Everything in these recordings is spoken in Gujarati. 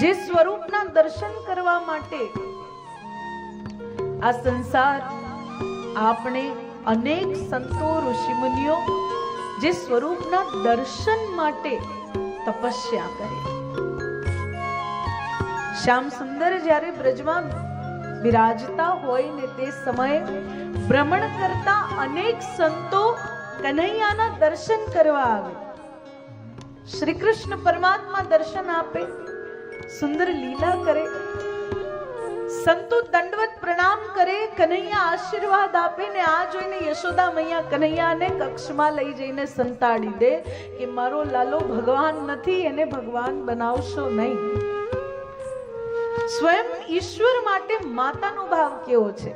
જે સ્વરૂપના દર્શન કરવા માટે. આ સંસાર આપણે અનેક સંતો, ઋષિમુનિઓ જે સ્વરૂપના દર્શન માટે તપસ્યા કરે. શ્યામ સુંદર જ્યારે બ્રજમાં બિરાજતા હોય ને તે સમયે ભ્રમણ કરતા અનેક સંતો કનૈયાના દર્શન કરવા આવે. શ્રી કૃષ્ણ પરમાત્મા દર્શન આપે. સુંદર લીલા કરે. સંતો દંડવત પ્રણામ કરે, કનૈયા આશીર્વાદ આપે ને આ જોઈને યશોદા મૈયા કનૈયાને કક્ષમાં લઈ જઈને સંતાડી દે કે મારો લાલો ભગવાન નથી, એને ભગવાન બનાવશો નહીં. સ્વયં ઈશ્વર માટે માતાનો ભાવ કેવો છે?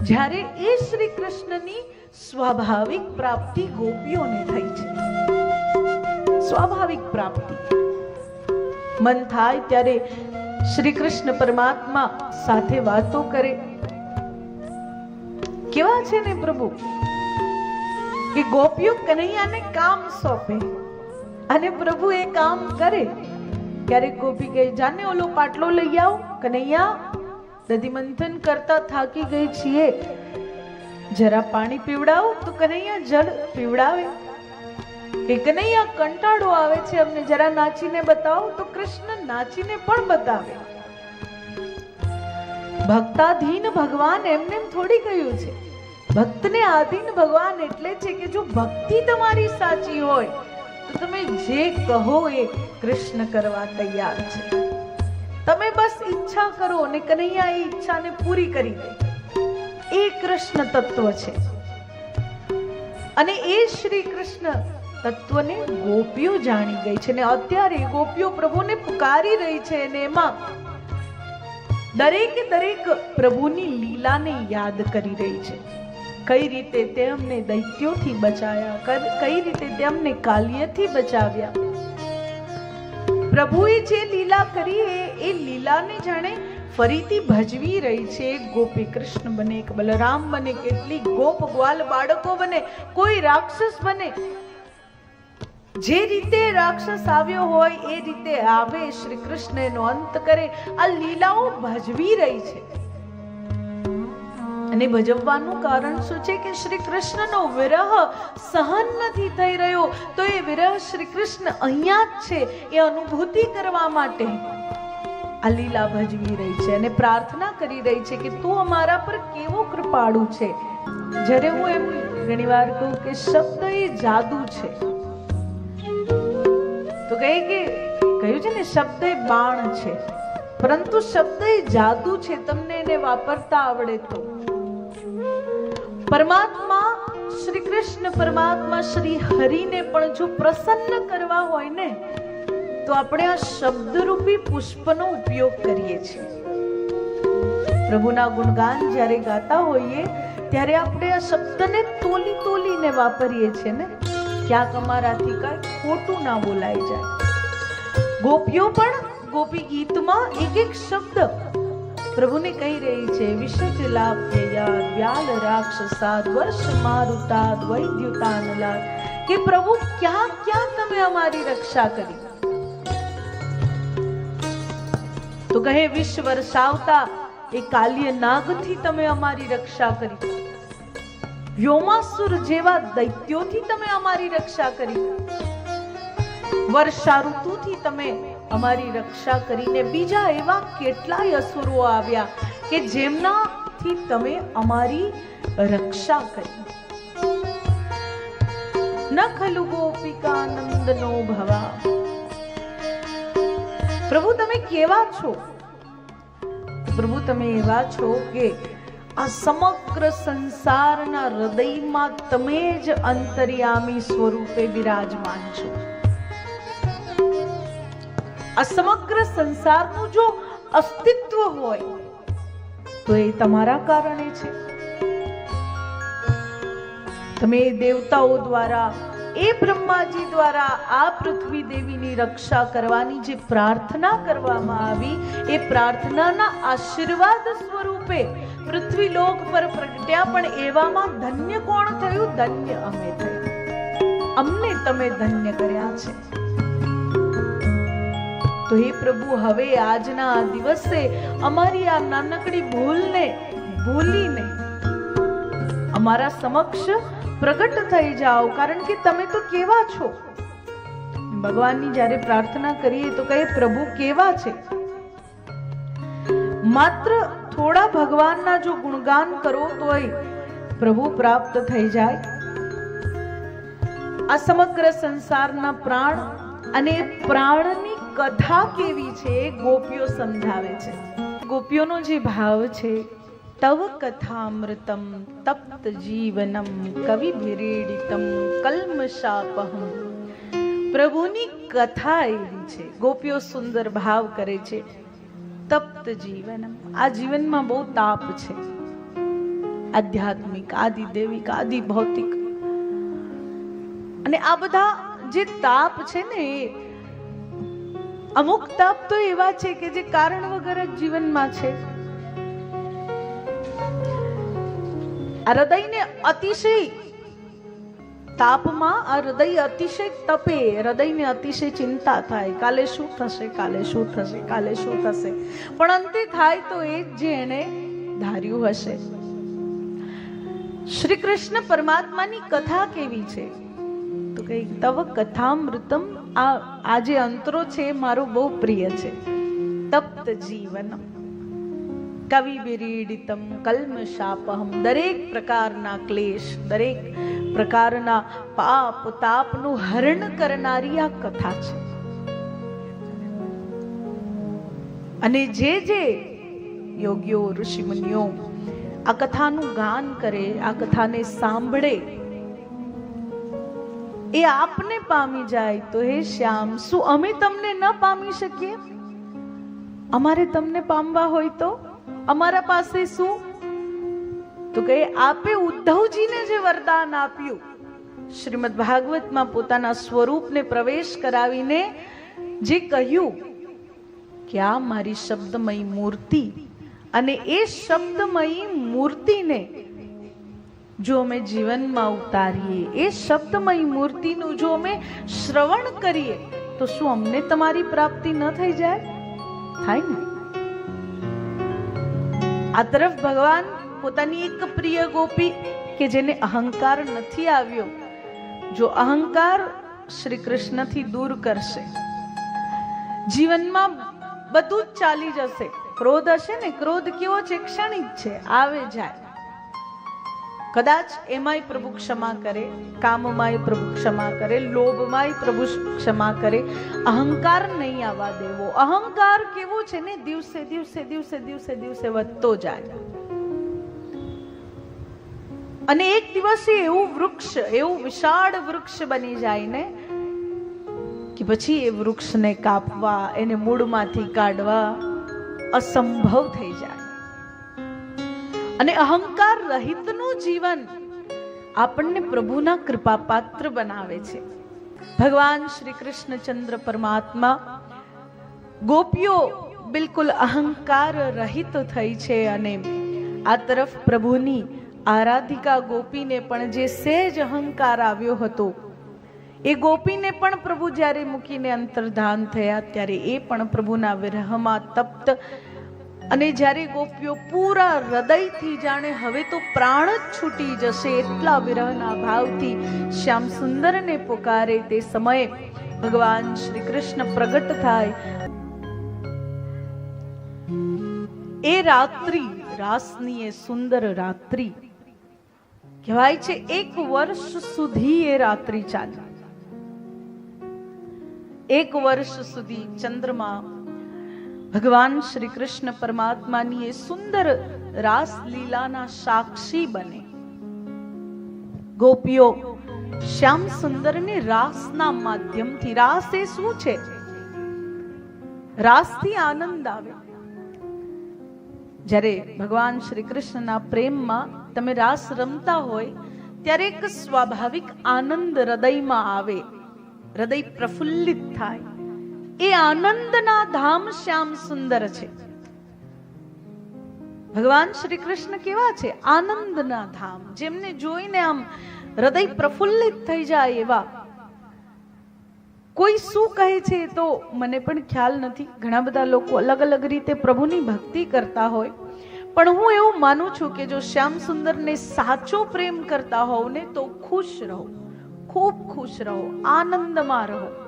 જ્યારે એ શ્રી કૃષ્ણની સ્વાભાવિક પ્રાપ્તિ ગોપીઓને થઈ છે. સ્વાભાવિક પ્રાપ્તિ. મન થાય ત્યારે શ્રી કૃષ્ણ પરમાત્મા સાથે વાતો કરે. કેવા છે ને પ્રભુ? કે ગોપીઓ કનૈયાને કામ સોંપે અને પ્રભુ એ કામ કરે. ક્યારેક ગોપી કહે, જાને ઓલો પાટલો લઈ આવ, કનૈયા, દધી મંથન કરતા થાકી ગઈ છીએ. જરા પાણી પીવડાવો તો કનૈયા જળ પીવડાવે. કે કનૈયા કંટાળો આવે છે અમને જરા નાચીને બતાવો તો કૃષ્ણ નાચીને પણ બતાવે. ભક્તાધીન ભગવાન એમને એમ થોડી કહ્યું છે. ભક્તને આધીન ભગવાન એટલે છે કે જો ભક્તિ તમારી સાચી હોય, તો તમે જે કહો એ કૃષ્ણ કરવા તૈયાર છે. તમે બસ ઈચ્છા કરો અને કનૈયા એ ઈચ્છાને પૂરી કરી દે. એ કૃષ્ણ તત્વ છે. અને એ શ્રી કૃષ્ણ તત્વને ગોપીઓ જાણી ગઈ છે ને અત્યારે ગોપીઓ પ્રભુને પુકારી રહી છે ને એમાં દરેક દરેક પ્રભુની લીલાને યાદ કરી રહી છે. કઈ રીતે તેમને દૈત્યોથી બચાયા કઈ રીતે તેમને કાલ્યથી બચાવ્યા? પ્રભુએ જે લીલા કરી એ લીલાને જાણે ફરીથી ભજવી રહી છે. એક ગોપી કૃષ્ણ બને, એક બલરામ બને, કેટલી ગોપ ગ્વાલ બાળકો બને, કોઈ રાક્ષસ બને જે રીતે રાક્ષસ આવ્યો હોય એ રીતે આવે શ્રી કૃષ્ણ અંત કરે. આ લીલાઓ ભજવી રહી છે. અને ભજવવાનું કારણ શું છે કે શ્રી કૃષ્ણનો વિરહ સહન નથી થઈ રહ્યો. તો એ વિરહ શ્રી કૃષ્ણ અહીંયા જ છે, એ અનુભૂતિ કરવા માટે. આ લીલા ભજવી રહી છે અને પ્રાર્થના કરી રહી છે કે તું અમારા પર કેવો કૃપાળુ છે. જ્યારે હું એમ ઘણીવાર કહું કે શબ્દ એ જાદુ છે. કહે કે કહ્યું છે ને, શબ્દ બાણ છે. પરંતુ શબ્દ એ જાદુ છે, તમને એને વાપરતા આવડે તો. પરમાત્મા શ્રી કૃષ્ણ પરમાત્મા શ્રી હરિને પણ જો પ્રસન્ન કરવા હોય ને, તો આપણે આ શબ્દરૂપી પુષ્પનો ઉપયોગ કરીએ છીએ. પ્રભુના ગુણગાન જ્યારે ગાતા હોઈએ, ત્યારે આપણે આ શબ્દને તોલી તોલીને વાપરીએ છીએ ને. ક્યાંક તમારાથી કાંઈ ખોટું ના બોલાઈ જાય. ગોપીઓ પણ ગોપી ગીતમાં એક એક શબ્દ પ્રભુને કહી રહી છે વિષજલાપ્યયા વ્યાલ રાક્ષસાદ વર્ષ મારુતાદ વૈદ્યુતાનલાદ કે પ્રભુ, ક્યાં ક્યાં તમે અમારી રક્ષા કરી? તો કહે વિષ વર્ષાવતા એ કાલ્ય નાગથી તમે અમારી રક્ષા કરી. વ્યોમાસુર જેવા દૈત્યોથી તમે અમારી રક્ષા કરી વર્ષા ઋતુથી તમે અમારી રક્ષા કરીને બીજા એવા કેટલાય અસુરો આવ્યા કે જેમનાથી તમે અમારી રક્ષા કરી. ન ખલુ ગોપિકાનંદનો ભવા. પ્રભુ, તમે કેવા છો? પ્રભુ, તમે એવા છો કે આ સમગ્ર સંસારના હૃદયમાં તમે જ અંતર્યામી સ્વરૂપે બિરાજમાન છો. આ સમગ્ર સંસારનું જો અસ્તિત્વ હોય, તો એ તમારા કારણે છે. તમે દેવતાઓ દ્વારા એ બ્રહ્માજી દ્વારા આ પૃથ્વી દેવીની રક્ષા કરવાની જે પ્રાર્થના કરવામાં આવી, એ પ્રાર્થનાના આશીર્વાદ સ્વરૂપે પૃથ્વી લોક પર પ્રગટ્યા. પણ એવામાં ધન્ય કોણ થયું? ધન્ય અમે થયું. અમને તમે ધન્ય કર્યા છે. તો હે પ્રભુ, હવે આજના આ દિવસે અમારી આ નાનકડી ભૂલને ભૂલીને, અમારા સમક્ષ પ્રગટ થઈ જાઓ, કારણ કે તમે તો કેવા છો? ભગવાનની જ્યારે પ્રાર્થના કરીએ તો કહે, પ્રભુ, કેવા છે? માત્ર થોડા ભગવાનના જો ગુણગાન કરો તોય પ્રભુ પ્રાપ્ત થઈ જાય. આ સમગ્ર સંસારના પ્રાણ અને પ્રાણની કથા કેવી છે ગોપીઓ સમજાવે છે. ગોપીઓનો જે ભાવ છે તવ કથામૃતમ તપ્ત જીવનમ કવિ ભિરેડિતમ કલ્મશાપહમ પ્રભુની કથા એવી છે ગોપીઓ સુંદર ભાવ કરે છે તપ્ત જીવનમ આ જીવનમાં બહુ તાપ છે આધ્યાત્મિક આદિ દેવિક આદિ ભૌતિક અને આ બધા જે તાપ છે ને, એ અમુક તાપ તો એવા છે કે જે કારણ વગર જ જીવનમાં છે. આ હૃદયને અતિશય તાપમાં આ હૃદય અતિશય તપે, હૃદયને અતિશય ચિંતા થાય. કાલે શું થશે? કાલે શું થશે? કાલે શું થશે? પણ અંતે થાય તો એ જ એને ધાર્યું હશે. શ્રી કૃષ્ણ પરમાત્માની કથા કેવી છે? તો કઈ તવ કથામૃતમ આ આ જે અંતરો છે, મારું બહુ પ્રિય છે. તપ્ત જીવનમ. કવિ કલ્મ શાપહમ દરેક પ્રકારના ક્લેશ દરેક પ્રકારના પાપ તાપનું હરણ કરનારી આ કથા છે અને જે જે યોગીઓ, ઋષિમુનિઓ આ કથાનું ગાન કરે, આ કથાને સાંભળે, એ આપને પામી જાય તો હે શ્યામ, શું અમે તમને ન પામી શકીએ? અમારે તમને પામવા હોય તો? અમારા પાસે શું? તો કે આપે ઉદ્ધવજીને જે વરદાન આપ્યું, શ્રીમદ ભાગવતમાં પોતાના સ્વરૂપને પ્રવેશ કરાવીને જે કહ્યું કે આ મારી શબ્દમયી મૂર્તિ અને એ શબ્દમયી મૂર્તિને જો અમે જીવનમાં ઉતારીએ, એ શબ્દમયી મૂર્તિનું જો અમે શ્રવણ કરીએ, તો શું અમને તમારી પ્રાપ્તિ ન થઈ જાય? થાય ને? આ તરફ ભગવાન પોતાની એક પ્રિય ગોપી કે જેને અહંકાર નથી આવ્યો, જો અહંકાર શ્રી કૃષ્ણથી દૂર કરશે, જીવનમાં બધું જ ચાલી જશે. ક્રોધ હશે ને? ક્રોધ કેવો છે? ક્ષણિક છે, આવે જાય. કદાચ એમાંય પ્રભુ ક્ષમા કરે, કામમાંય પ્રભુ ક્ષમા કરે, લોભમાંય પ્રભુ ક્ષમા કરે, અહંકાર નહીં આવવા દેવો. અહંકાર કેવો છે ને? દિવસે દિવસે દિવસે દિવસે દિવસે વધતો જાય. અને એક દિવસે એવું વૃક્ષ, એવું વિશાળ વૃક્ષ બની જાય ને, કે પછી એ વૃક્ષને કાપવા, એને મૂળમાંથી કાઢવા અસંભવ થઈ જાય. અને અહંકાર રહિતનું જીવન આપણને પ્રભુના કૃપા પાત્ર બનાવે છે. ભગવાન શ્રી કૃષ્ણચંદ્ર પરમાત્મા ગોપીઓ બિલકુલ અહંકાર રહિત થઈ છે અને આ તરફ પ્રભુની આરાધિકા ગોપીને પણ જે સહેજ અહંકાર આવ્યો હતો, એ ગોપીને પણ પ્રભુ જ્યારે મૂકીને અંતર્ધાન થયા ત્યારે એ પણ પ્રભુના વિરહમાં તપ્ત અને જ્યારે ગોપીઓ પૂરા હૃદયથી જાણે હવે તો પ્રાણ જ છૂટી જશે એટલા વિરહના ભાવથી શ્યામ સુંદરને પોકારે તે સમયે ભગવાન શ્રી કૃષ્ણ પ્રગટ થાય. એ રાત્રિ રાસની એ સુંદર રાત્રિ, કહેવાય છે એક વર્ષ સુધી એ રાત્રિ ચાલી. એક વર્ષ સુધી ચંદ્રમા ભગવાન શ્રી કૃષ્ણ પરમાત્માની એ સુંદર રાસ લીલાના સાક્ષી બને. ગોપીઓ, શ્યામ સુંદરને રાસના માધ્યમથી રાસ એ શું છે? રાસથી આનંદ આવે. જ્યારે ભગવાન શ્રી કૃષ્ણના પ્રેમમાં તમે રાસ રમતા હોય, ત્યારે એક સ્વાભાવિક આનંદ હૃદયમાં આવે. હૃદય પ્રફુલ્લિત થાય. એ આનંદના ધામ શ્યામ સુંદર છે. ભગવાન શ્રી કૃષ્ણ કેવા છે? આનંદના ધામ. જેમને જોઈને આમ હૃદય પ્રફુલ્લિત થઈ જાય એવા. કોઈ શું કહે છે તો મને પણ ખ્યાલ નથી. ઘણા બધા લોકો અલગ અલગ રીતે પ્રભુની ભક્તિ કરતા હોય. પણ હું એવું માનું છું કે જો શ્યામ સુંદરને સાચો પ્રેમ કરતા હોવ ને તો ખુશ રહો. ખૂબ ખુશ રહો. આનંદમાં રહો.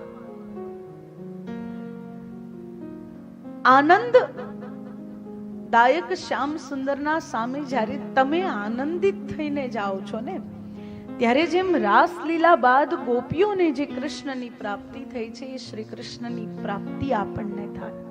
આનંદ દાયક શ્યામ સુંદરના સામે જ્યારે તમે આનંદિત થઈને જાઓ છો ને, ત્યારે જેમ રાસલીલા બાદ ગોપીઓને જે કૃષ્ણની પ્રાપ્તિ થઈ છે, એ શ્રી કૃષ્ણની પ્રાપ્તિ આપણને થાય.